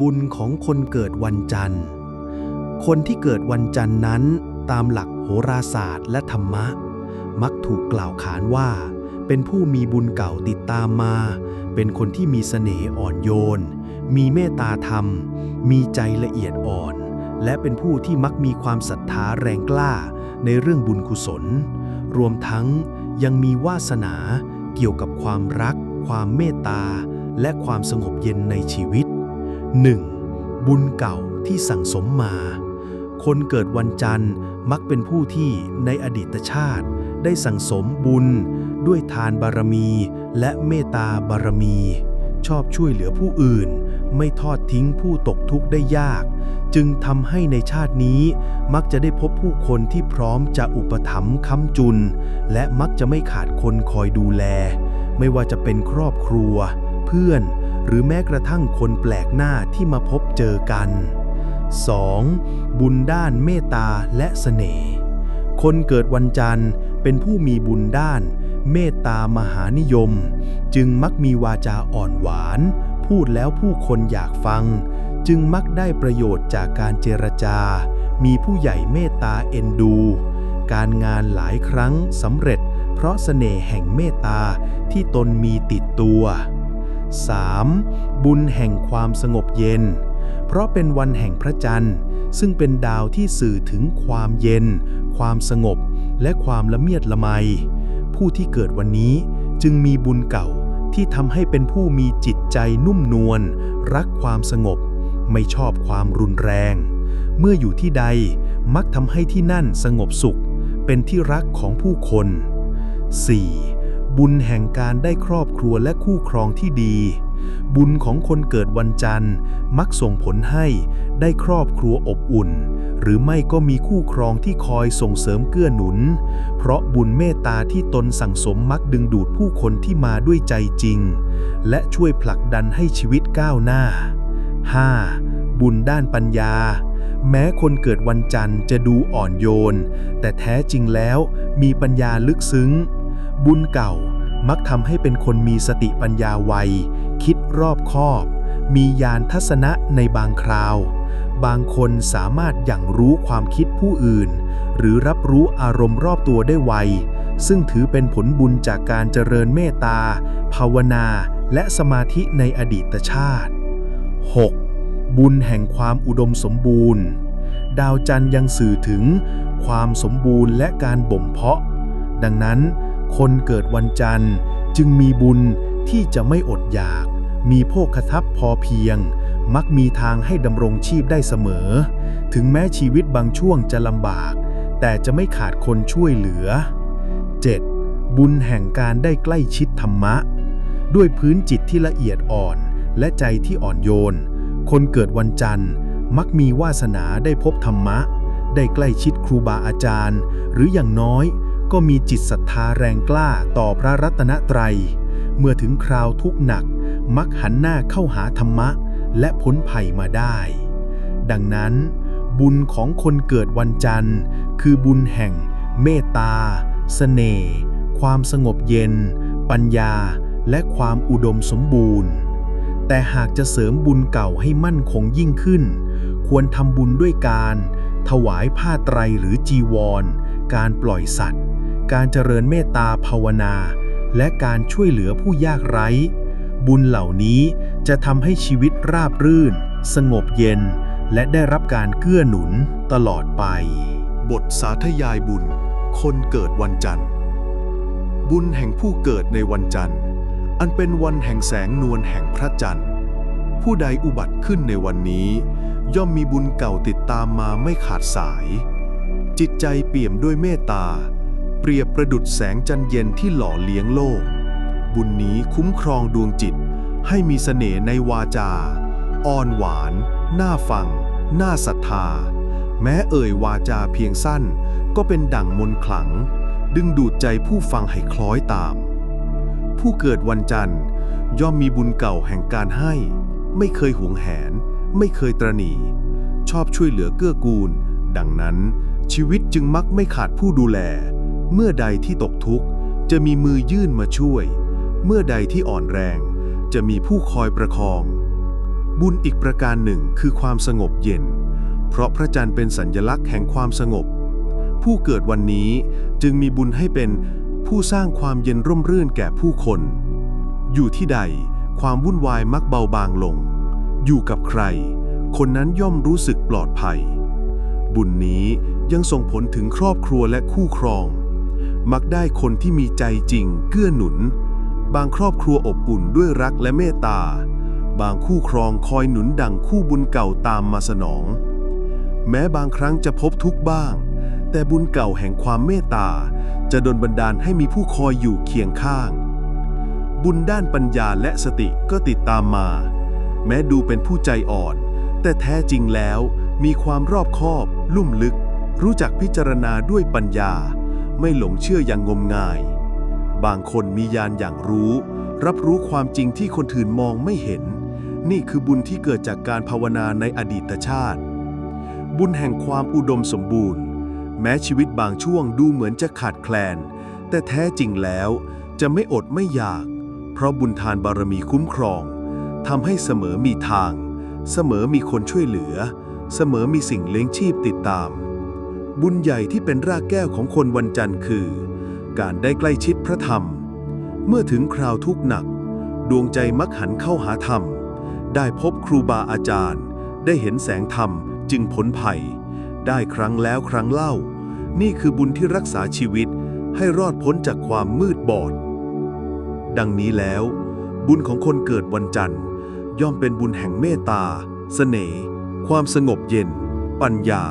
บุญของคนเกิดวันจันทร์ คนที่เกิดวันจันทร์นั้น ตามหลักโหราศาสตร์และธรรมะ มักถูกกล่าวขานว่า เป็นผู้มีบุญเก่าติดตามมา เป็นคนที่มีเสน่ห์อ่อนโยน มีเมตตาธรรม มีใจละเอียดอ่อน และเป็นผู้ที่มักมีความศรัทธาแรงกล้าในเรื่องบุญกุศล รวมทั้งยังมีวาสนาเกี่ยวกับความรัก ความเมตตา และความสงบเย็นในชีวิต 1. บุญเก่าที่สั่งสมมา คนเกิดวันจันทร์มักเป็นผู้ที่ในอดีตชาติ ได้สั่งสมบุญ ด้วยทานบารมี และเมตตาบารมี ชอบช่วยเหลือผู้อื่น ไม่ทอดทิ้งผู้ตกทุกข์ได้ยาก จึงทำให้ในชาตินี้ มักจะได้พบผู้คนที่พร้อมจะอุปถัมภ์ค้ำจุน และมักจะไม่ขาดคนคอยดูแล ไม่ว่าจะเป็นครอบครัว เพื่อน หรือแม้กระทั่งคนแปลกหน้าที่มาพบเจอกัน 2. บุญด้านเมตตาและเสน่ห์ คนเกิดวันจันทร์เป็นผู้มีบุญด้าน เมตตามหานิยม จึงมักมีวาจาอ่อนหวาน พูดแล้วผู้คนอยากฟัง จึงมักได้ประโยชน์จากการเจรจา มีผู้ใหญ่เมตตาเอ็นดู การงานหลายครั้งสำเร็จเพราะเสน่ห์แห่งเมตตาที่ตนมีติดตัว 3. บุญแห่งความสงบเย็น เพราะเป็นวันแห่งพระจันทร์ ซึ่งเป็นดาวที่สื่อถึงความเย็น ความสงบ และความละเมียดละไม ผู้ที่เกิดวันนี้จึงมีบุญเก่าที่ทำให้เป็นผู้มีจิตใจนุ่มนวล รักความสงบ ไม่ชอบความรุนแรง เมื่ออยู่ที่ใดมักทำให้ที่นั่นสงบสุข เป็นที่รักของผู้คน 4. บุญแห่งการได้ครอบครัวและคู่ครองที่ดี บุญของคนเกิดวันจันทร์ มักส่งผลให้ได้ครอบครัวอบอุ่น หรือไม่ก็มีคู่ครองที่คอยส่งเสริมเกื้อหนุน เพราะบุญเมตตาที่ตนสั่งสมมักดึงดูดผู้คนที่มาด้วยใจจริง และช่วยผลักดันให้ชีวิตก้าวหน้า 5. บุญด้านปัญญาแม้คนเกิดวันจันทร์จะดูอ่อนโยน แต่แท้จริงแล้วมีปัญญาลึกซึ้ง บุญเก่ามักทำให้เป็นคนมีสติปัญญาไว คิดรอบคอบ มีญาณทัศนะในบางคราว บางคนสามารถอย่างรู้ความคิดผู้อื่น หรือรับรู้อารมณ์รอบตัวได้ไว ซึ่งถือเป็นผลบุญจากการเจริญเมตตา ภาวนา และสมาธิในอดีตชาติ 6. บุญแห่งความอุดมสมบูรณ์ ดาวจันทร์ยังสื่อถึง ความสมบูรณ์และการบ่มเพาะ ดังนั้น คนเกิดวันจันทร์ จึงมีบุญที่จะไม่อดอยาก มีโภคทรัพย์พอเพียง มักมีทางให้ดำรงชีพได้เสมอ ถึงแม้ชีวิตบางช่วงจะลำบาก แต่จะไม่ขาดคนช่วยเหลือ 7. บุญแห่งการได้ใกล้ชิดธรรมะ ด้วยพื้นจิตที่ละเอียดอ่อนและใจที่อ่อนโยน คนเกิดวันจันทร์มักมีวาสนาได้พบธรรมะ ได้ใกล้ชิดครูบาอาจารย์ หรืออย่างน้อย ก็มีจิตศรัทธาแรงกล้าต่อพระรัตนตรัย เมื่อถึงคราวทุกข์หนัก มักหันหน้าเข้าหาธรรมะ และพ้นภัยมาได้ ดังนั้น บุญของคนเกิดวันจันทร์ คือบุญแห่ง เมตตาเสน่ห์ความสงบเย็น ปัญญา และความอุดมสมบูรณ์ แต่หากจะเสริมบุญเก่าให้มั่นคงยิ่งขึ้น ควรทำบุญด้วยการ ถวายผ้าไตรหรือจีวร การปล่อยสัตว์ การเจริญเมตตาภาวนา และการช่วยเหลือผู้ยากไร้ บุญเหล่านี้จะทำให้ชีวิตราบรื่น สงบเย็น และได้รับการเกื้อหนุนตลอดไป บทสาธยายบุญ คนเกิดวันจันทร์ บุญแห่งผู้เกิดในวันจันทร์ อันเป็นวันแห่งแสงนวลแห่งพระจันทร์ ผู้ใดอุบัติขึ้นในวันนี้ ย่อมมีบุญเก่าติดตามมาไม่ขาดสายจิตใจเปี่ยมด้วยเมตตา เปรียบประดุดแสงจันเย็นที่หล่อเลี้ยงโลก บุญนี้คุ้มครองดวงจิต ให้มีเสน่ห์ในวาจา อ่อนหวาน น่าฟัง น่าศรัทธา แม้เอ่ยวาจาเพียงสั้น ก็เป็นดั่งมนต์ขลัง ดึงดูดใจผู้ฟังให้คล้อยตาม ผู้เกิดวันจันทร์ย่อมมีบุญเก่าแห่งการให้ ไม่เคยหวงแหน ไม่เคยตรณี ชอบช่วยเหลือเกื้อกูล ดังนั้นชีวิตจึงมักไม่ขาดผู้ดูแล เมื่อใดที่ตกทุกข์จะมีมือยื่นมาช่วย เมื่อใดที่อ่อนแรง จะมีผู้คอยประคอง บุญอีกประการหนึ่งคือความสงบเย็น เพราะพระจันทร์เป็นสัญลักษณ์แห่งความสงบ ผู้เกิดวันนี้จึงมีบุญให้เป็นผู้สร้างความเย็นร่มรื่นแก่ผู้คน อยู่ที่ใดความวุ่นวายมักเบาบางลง อยู่กับใคร คนนั้นย่อมรู้สึกปลอดภัย บุญนี้ยังส่งผลถึงครอบครัวและคู่ครอง มักได้คนที่มีใจจริง เกื้อหนุน บางครอบครัวอบอุ่นด้วยรักและเมตตา บางคู่ครองคอยหนุนดังคู่บุญเก่าตามมาสนอง แม้บางครั้งจะพบทุกข์บ้าง แต่บุญเก่าแห่งความเมตตา จะดลบันดาลให้มีผู้คอยอยู่เคียงข้าง บุญด้านปัญญาและสติก็ติดตามมา แม้ดูเป็นผู้ใจอ่อน แต่แท้จริงแล้วมีความรอบคอบ ลุ่มลึก รู้จักพิจารณาด้วยปัญญา ไม่หลงเชื่ออย่างงมงาย บางคนมีญาณอย่างรู้ รับรู้ความจริงที่คนอื่นมองไม่เห็น นี่คือบุญที่เกิดจากการภาวนาในอดีตชาติ บุญแห่งความอุดมสมบูรณ์ แม้ชีวิตบางช่วงดูเหมือนจะขาดแคลน แต่แท้จริงแล้วจะไม่อดไม่อยาก เพราะบุญทานบารมีคุ้มครองทำให้เสมอมีทาง เสมอมีคนช่วยเหลือ เสมอมีสิ่งเลี้ยงชีพติดตาม บุญใหญ่ที่เป็นรากแก้วของคนวันจันทร์คือ การได้ใกล้ชิดพระธรรม เมื่อถึงคราวทุกข์หนัก ดวงใจมักหันเข้าหาธรรม ได้พบครูบาอาจารย์ ได้เห็นแสงธรรมจึงพ้นภัย ได้ครั้งแล้วครั้งเล่า นี่คือบุญที่รักษาชีวิตให้รอดพ้นจากความมืดบอด ดังนี้แล้ว บุญของคนเกิดวันจันทร์ ย่อมเป็นบุญแห่งเมตตาเสน่ห์ความสงบเย็น ปัญญา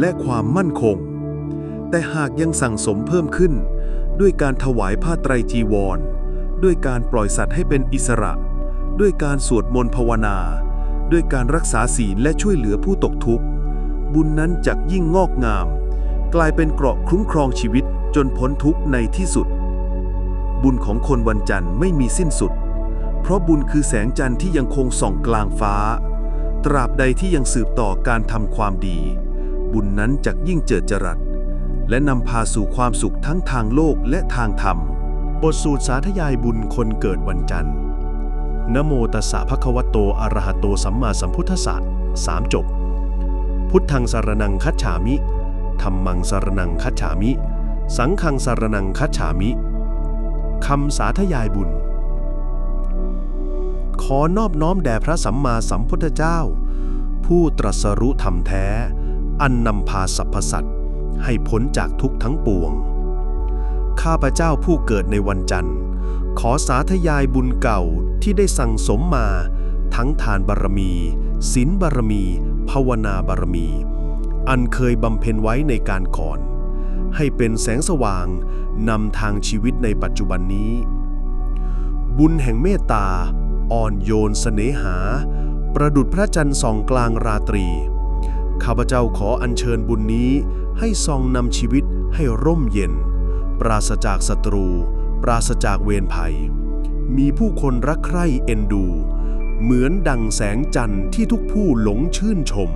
และความมั่นคง แต่หากยังสั่งสมเพิ่มขึ้น ด้วยการถวายผ้าไตรจีวร ด้วยการปล่อยสัตว์ให้เป็นอิสระ ด้วยการสวดมนต์ภาวนา ด้วยการรักษาศีลและช่วยเหลือผู้ตกทุกข์ บุญนั้นจักยิ่งงอกงาม กลายเป็นเกราะคุ้มครองชีวิตจนพ้นทุกข์ในที่สุด บุญของคนวันจันทร์ไม่มีสิ้นสุด เพราะบุญคือแสงจันทร์ที่ยังคงส่องกลางฟ้า ตราบใดที่ยังสืบต่อการทำความดี บุญนั้นจักยิ่งเจิดจรัส และนำพาสู่ความสุขทั้งทางโลกและทางธรรม บทสูตรสาธยายบุญคนเกิดวันจันทร์นะโมตัสสะภะคะวะโตอะระหะโตสัมมาสัมพุทธัสสะสามจบ พุทธังสารนังคัจฉามิธรรมังสารนังคัจฉามิ สังฆังสารนังคัจฉามิคำสาธยายบุญ ขอนอบน้อมแด่พระสัมมาสัมพุทธเจ้า ผู้ตรัสรู้ธรรมแท้ อันนำพาสรรพสัตว์ให้พ้นจากทุกทั้งปวง ข้าพเจ้าผู้เกิดในวันจันทร์ ขอสาธยายบุญเก่าที่ได้สั่งสมมา ทั้งทานบารมีศีลบารมี ภาวนาบารมี อันเคยบำเพ็ญไว้ในการก่อน ให้เป็นแสงสว่างนำทางชีวิตในปัจจุบันนี้ บุญแห่งเมตตา อ่อนโยนเสน่หา ประดุดพระจันทร์ส่องกลางราตรี ข้าพเจ้าขออัญเชิญบุญนี้ ให้ส่องนำชีวิตให้ร่มเย็น ปราศจากศัตรู ปราศจากเวรภัย มีผู้คนรักใคร่เอ็นดู เหมือนดังแสงจันทร์ที่ทุกผู้หลงชื่นชม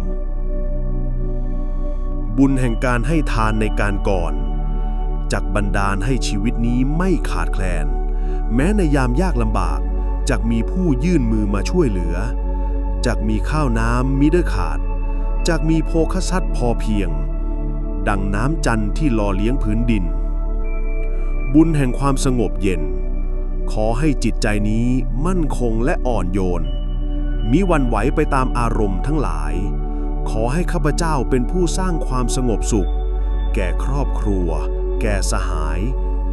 บุญแห่งการให้ทานในการก่อน จักบันดาลให้ชีวิตนี้ไม่ขาดแคลน แม้ในยามยากลำบากจักมีผู้ยื่นมือมาช่วยเหลือ จักมีข้าวน้ำมิได้ขาด จักมีโภคทรัพย์พอเพียง ดังน้ำจันทร์ที่หล่อเลี้ยงพื้นดิน บุญแห่งความสงบเย็น ขอให้จิตใจนี้มั่นคงและอ่อนโยน มิวันไหวไปตามอารมณ์ทั้งหลาย ขอให้ข้าพเจ้าเป็นผู้สร้างความสงบสุข แก่ครอบครัว แก่สหาย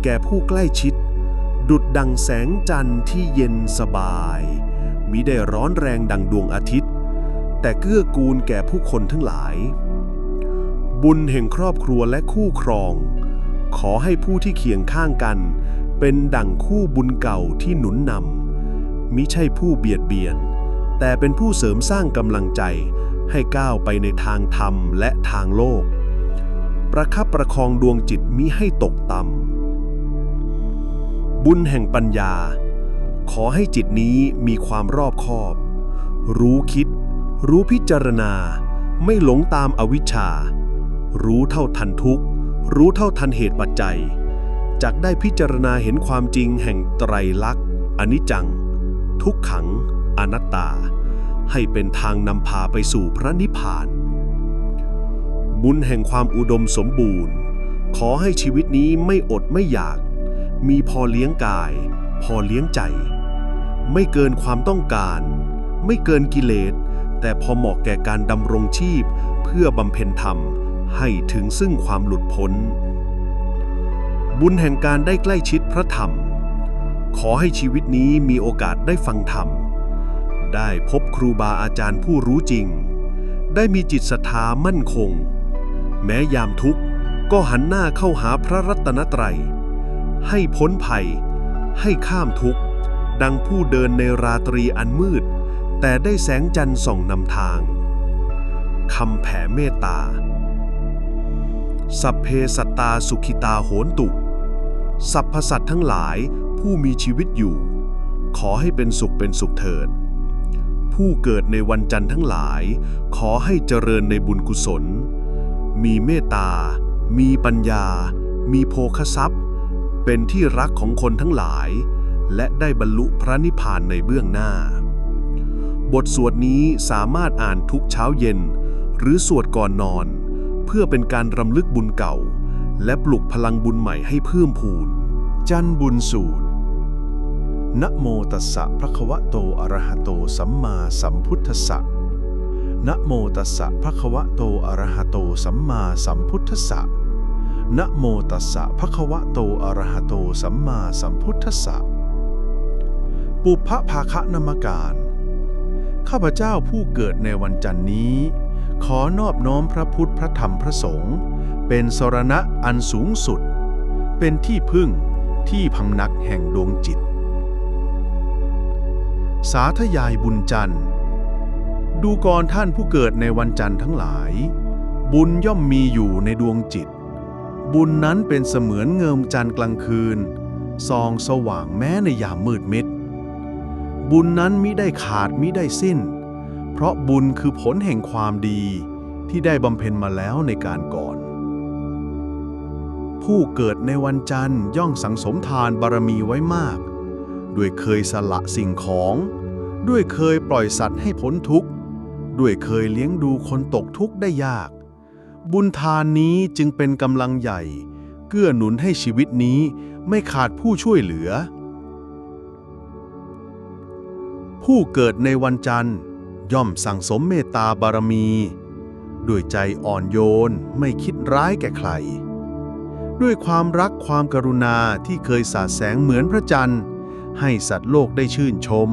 แก่ผู้ใกล้ชิด ดุดดังแสงจันทร์ที่เย็นสบายมิได้ร้อนแรงดังดวงอาทิตย์ แต่เกื้อกูลแก่ผู้คนทั้งหลาย บุญแห่งครอบครัวและคู่ครอง ขอให้ผู้ที่เคียงข้างกัน เป็นดั่งคู่บุญเก่าที่หนุนนำมิใช่ผู้เบียดเบียน แต่เป็นผู้เสริมสร้างกำลังใจให้ก้าวไปในทางธรรมและทางโลก ประคับประคองดวงจิตมิให้ตกต่ำบุญแห่งปัญญา ขอให้จิตนี้มีความรอบคอบ รู้คิด รู้พิจารณา ไม่หลงตามอวิชชา รู้เท่าทันทุกข์ รู้เท่าทันเหตุปัจจัยจักได้พิจารณาเห็นความจริงแห่งไตรลักษณ์อนิจจัง ทุกขัง อนัตตา ให้เป็นทางนำพาไปสู่พระนิพพาน บุญแห่งความอุดมสมบูรณ์ ขอให้ชีวิตนี้ไม่อดไม่อยาก มีพอเลี้ยงกาย พอเลี้ยงใจ ไม่เกินความต้องการ ไม่เกินกิเลส แต่พอเหมาะแก่การดำรงชีพ เพื่อบำเพ็ญธรรม ให้ถึงซึ่งความหลุดพ้น บุญแห่งการได้ใกล้ชิดพระธรรม ขอให้ชีวิตนี้มีโอกาสได้ฟังธรรม ได้พบครูบาอาจารย์ผู้รู้จริง ได้มีจิตศรัทธามั่นคง แม้ยามทุกข์ก็หันหน้าเข้าหาพระรัตนตรัย ให้พ้นภัย ให้ข้ามทุกข์ ดังผู้เดินในราตรีอันมืด แต่ได้แสงจันทร์ส่องนำทางคำแผ่เมตตา สัพเพสัตตาสุขิตาโหนตุสรรพสัตทั้งหลายผู้มีชีวิตอยู่ ขอให้เป็นสุขเป็นสุขเถิด ผู้เกิดในวันจันทร์ทั้งหลาย ขอให้เจริญในบุญกุศล มีเมตตา มีปัญญา มีโภคทรัพย์ เป็นที่รักของคนทั้งหลาย และได้บรรลุพระนิพพานในเบื้องหน้า บทสวดนี้สามารถอ่านทุกเช้าเย็น หรือสวดก่อนนอน เพื่อเป็นการรำลึกบุญเก่า และปลุกพลังบุญใหม่ให้เพิ่มพูน จันบุญสูตรนะโมตัสสะภะคะวะโตอะระหะโตสัมมาสัมพุทธัสสะนะโมตัสสะภะคะวะโตอะระหะโตสัมมาสัมพุทธัสสะนะโมตัสสะภะคะวะโตอะระหะโตสัมมาสัมพุทธัสสะปุพพภาคะนามการ ข้าพเจ้าผู้เกิดในวันจันนี้ ขอนอบน้อมพระพุทธพระธรรมพระสงฆ์เป็นสรณะอันสูงสุด เป็นที่พึ่งที่พำนักแห่งดวงจิต สาธยายบุญจันทร์ ดูกรท่านผู้เกิดในวันจันทร์ทั้งหลาย บุญย่อมมีอยู่ในดวงจิต บุญนั้นเป็นเสมือนเงิมจันทร์กลางคืนส่องสว่างแม้ในยามมืดมิด บุญนั้นมิได้ขาดมิได้สิ้น เพราะบุญคือผลแห่งความดีที่ได้บำเพ็ญมาแล้วในการก่อน ผู้เกิดในวันจันทร์ย่อมสังสมทานบารมีไว้มาก ด้วยเคยสละสิ่งของ ด้วยเคยปล่อยสัตว์ให้พ้นทุกข์ ด้วยเคยเลี้ยงดูคนตกทุกข์ได้ยาก บุญทานนี้จึงเป็นกำลังใหญ่ เกื้อหนุนให้ชีวิตนี้ไม่ขาดผู้ช่วยเหลือ ผู้เกิดในวันจันทร์ ย่อมสั่งสมเมตตาบารมี ด้วยใจอ่อนโยนไม่คิดร้ายแก่ใคร ด้วยความรักความกรุณาที่เคยสาดแสงเหมือนพระจันทร์ ให้สัตว์โลกได้ชื่นชม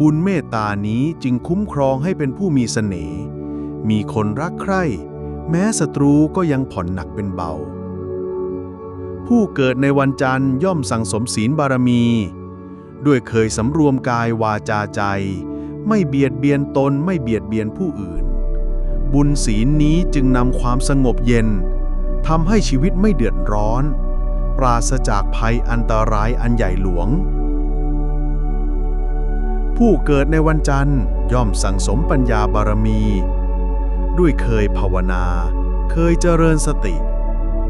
บุญเมตตานี้จึงคุ้มครองให้เป็นผู้มีเสน่ห์มีคนรักใคร่ แม้ศัตรูก็ยังผ่อนหนักเป็นเบา ผู้เกิดในวันจันทร์ย่อมสั่งสมศีลบารมี ด้วยเคยสำรวมกายวาจาใจ ไม่เบียดเบียนตนไม่เบียดเบียนผู้อื่น บุญศีลนี้จึงนำความสงบเย็นทำให้ชีวิตไม่เดือดร้อน ปราศจากภัยอันตรายอันใหญ่หลวง ผู้เกิดในวันจันทร์ย่อมสั่งสมปัญญาบารมี ด้วยเคยภาวนา เคยเจริญสติ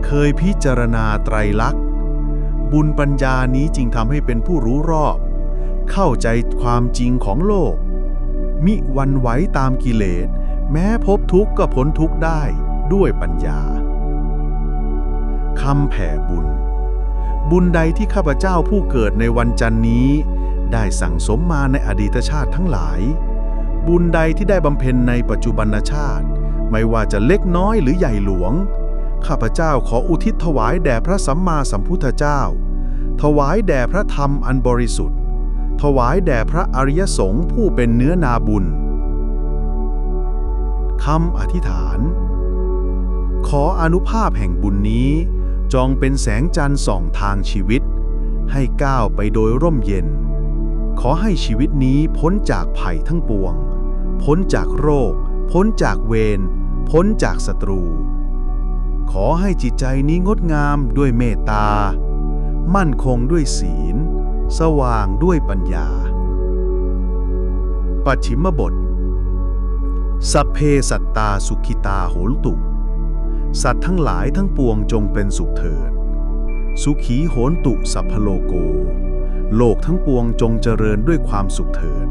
เคยพิจารณาไตรลักษณ บุญปัญญานี้จึงทำให้เป็นผู้รู้รอบ เข้าใจความจริงของโลก มิวันไหวตามกิเลส แม้พบทุกข์ก็พ้นทุกข์ได้ด้วยปัญญาคำแผ่บุญ บุญใดที่ข้าพเจ้าผู้เกิดในวันจันนี้ ได้สั่งสมมาในอดีตชาติทั้งหลาย บุญใดที่ได้บำเพ็ญในปัจจุบันชาติ ไม่ว่าจะเล็กน้อยหรือใหญ่หลวง ข้าพเจ้าขออุทิศถวายแด่พระสัมมาสัมพุทธเจ้า ถวายแด่พระธรรมอันบริสุทธิ์ ถวายแด่พระอริยสงฆ์ผู้เป็นเนื้อนาบุญคำอธิษฐาน ขออนุภาพแห่งบุญนี้ จองเป็นแสงจันทร์ส่องทางชีวิต ให้ก้าวไปโดยร่มเย็น ขอให้ชีวิตนี้พ้นจากภัยทั้งปวง พ้นจากโรค พ้นจากเวร พ้นจากศัตรู ขอให้จิตใจนี้งดงามด้วยเมตตา มั่นคงด้วยศีล สว่างด้วยปัญญา ปัจฉิมบท สัพเพสัตตาสุขิตาโหรตุ สัตว์ทั้งหลายทั้งปวงจงเป็นสุขเถิด สุขีโหนตุสัพพโลโก โลกทั้งปวงจงเจริญด้วยความสุขเถิด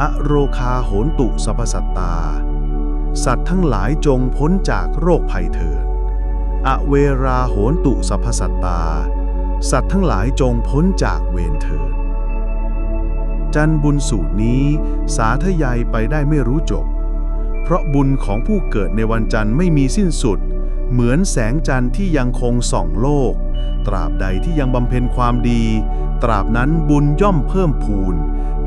อโรคาโหนตุสัพพสัตตาสัตว์ทั้งหลายจงพ้นจากโรคภัยเถิด อเวราโหนตุสัพสัตตา สัตว์ทั้งหลายจงพ้นจากเวรเถิด จันบุญสูตรนี้สาธยายไปได้ไม่รู้จบ เพราะบุญของผู้เกิดในวันจันทร์ไม่มีสิ้นสุด เหมือนแสงจันทร์ที่ยังคงส่องโลก ตราบใดที่ยังบำเพ็ญความดี ตราบนั้นบุญย่อมเพิ่มพูน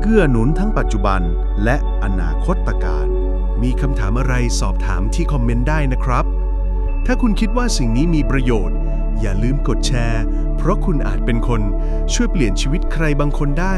เกื้อหนุนทั้งปัจจุบันและอนาคตการ มีคำถามอะไรสอบถามที่คอมเมนต์ได้นะครับ ถ้าคุณคิดว่าสิ่งนี้มีประโยชน์ อย่าลืมกดแชร์ เพราะคุณอาจเป็นคนช่วยเปลี่ยนชีวิตใครบางคนได้